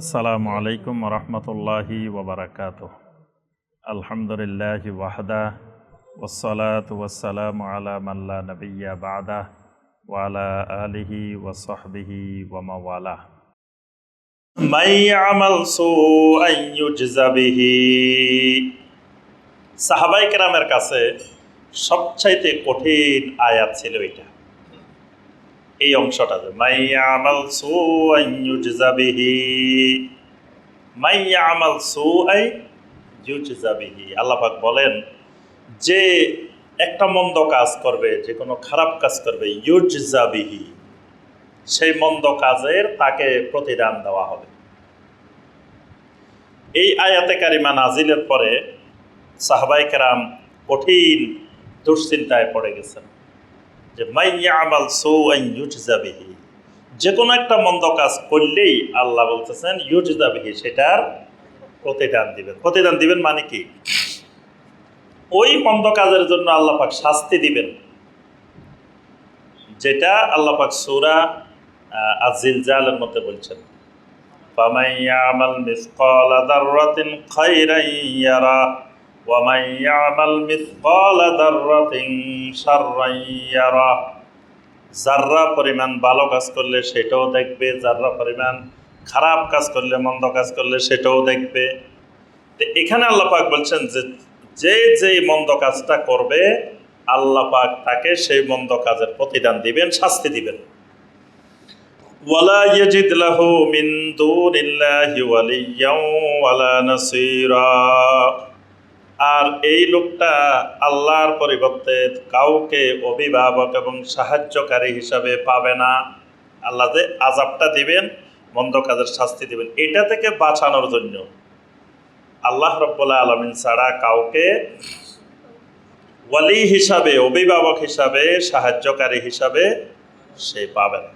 আসসালামু আলাইকুম রহমতুল্লাহি ওবরাকাত আলহামদুলিল্লাহ ওয়াহদা ওসলাত ওয়াসালাম আলা মাল্লা নবিয়া বাদা ওয়ালা আলিহি ওসহবিহি ইউজজা বিহি। সাহাবাই কাছে সবচাইতে কঠিন আয়াত ছিল এটা। এই অংশটা যে মাইয়া সু ইউজাবিহি মাইয়া আমাল সু আই ইউজাবিহি আল্লাপাক বলেন, যে একটা মন্দ কাজ করবে, যে কোনো খারাপ কাজ করবে ইউজাবিহি সেই মন্দ কাজের তাকে প্রতিদান দেওয়া হবে। এই আয়াতে কারিমা নাজিলের পরে সাহাবাই কেরাম কঠিন দুশ্চিন্তায় পড়ে গেছেন। যে মাইয়া আমাল সৌ ইউজাবিহি যে কোনো একটা মন্দ কাজ করলেই আল্লাহ বলতেছেন ইউজাবিহি সেটার প্রতিদান দিবেন প্রতিদান দিবেন মানে কি ওই মন্দ কাজের জন্য আল্লাহ পাক শাস্তি দিবেন যেটা আল্লাহ পাক সৌরা আজিল জালের মধ্যে বলছেন فَمَنْ يَعْمَلْ مِثْقَالَ ذَرَّةٍ خَيْرًا يَرَهُ وَمَنْ يَعْمَلْ مِثْقَالَ ذَرَّةٍ شَرًّا يَرَهُ যার্রা পরিমাণ ভালো কাজ করলে সেটাও দেখবে যার্রা পরিমাণ খারাপ কাজ করলে মন্দ কাজ করলে সেটাও দেখবে তো এখানে আল্লাহ পাক বলছেন যে যে যেই মন্দ কাজটা করবে আল্লাহ পাক তাকে সেই মন্দ কাজের প্রতিদান দিবেন শাস্তি দিবেন ওয়ালা ইয়াজিদ লাহু মিন দুনিল্লাহি ওয়ালিয়্যান ওয়ালা নাসীরা আর এই লোকটা আল্লাহর পরিবর্তে কাউকে অভিভাবক এবং সাহায্যকারী হিসাবে পাবে না। আল্লাহ যে আজাবটা দিবেন, মন্দ কাজের শাস্তি দিবেন, এটা থেকে বাঁচানোর জন্য আল্লাহ রব্বুল্লাহ আলমিন ছাড়া কাউকে ওয়ালি হিসাবে, অভিভাবক হিসাবে, সাহায্যকারী হিসাবে সে পাবে না।